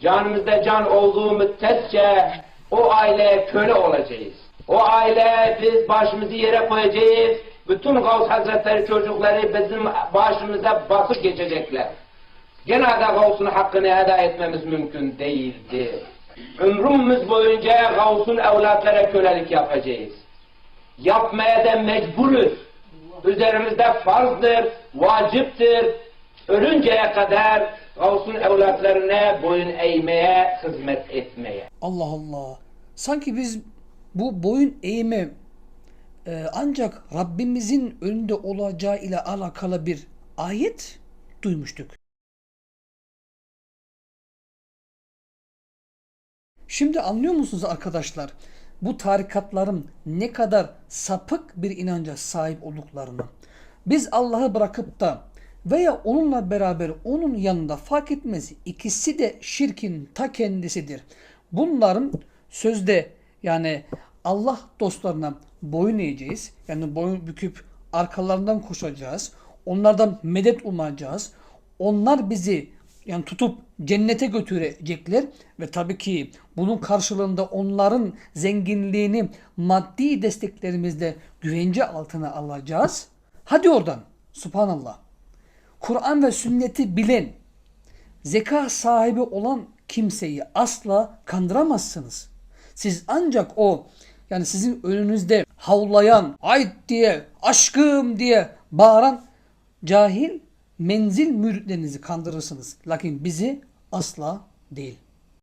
Canımızda can olduğu müddetçe o aileye köle olacağız. O aile biz başımızı yere koyacağız. Bütün Gavs Hazretleri çocukları bizim başımıza basıp geçecekler. Gene de Gavs'un hakkını eda etmemiz mümkün değildi. Ömrümüz boyunca Gavs'un evlatlara kölelik yapacağız. Yapmaya da mecburuz. Üzerimizde farzdır, vaciptir. Ölünceye kadar Gavs'un evlatlarına boyun eğmeye, hizmet etmeye. Allah Allah. Sanki biz bu boyun eğme e, ancak Rabbimizin önünde olacağı ile alakalı bir ayet duymuştuk. Şimdi anlıyor musunuz arkadaşlar? Bu tarikatların ne kadar sapık bir inanca sahip olduklarını. Biz Allah'ı bırakıp da veya onunla beraber onun yanında fark etmez. İkisi de şirkin ta kendisidir. Bunların sözde yani Allah dostlarına boyun eğeceğiz. Yani boyun büküp arkalarından koşacağız. Onlardan medet umacağız. Onlar bizi yani tutup cennete götürecekler ve tabii ki bunun karşılığında onların zenginliğini maddi desteklerimizle güvence altına alacağız. Hadi oradan. Subhanallah. Kur'an ve sünneti bilen, zeka sahibi olan kimseyi asla kandıramazsınız. Siz ancak o yani sizin önünüzde havlayan, ait diye, aşkım diye bağıran cahil menzil müritlerinizi kandırırsınız. Lakin bizi asla değil.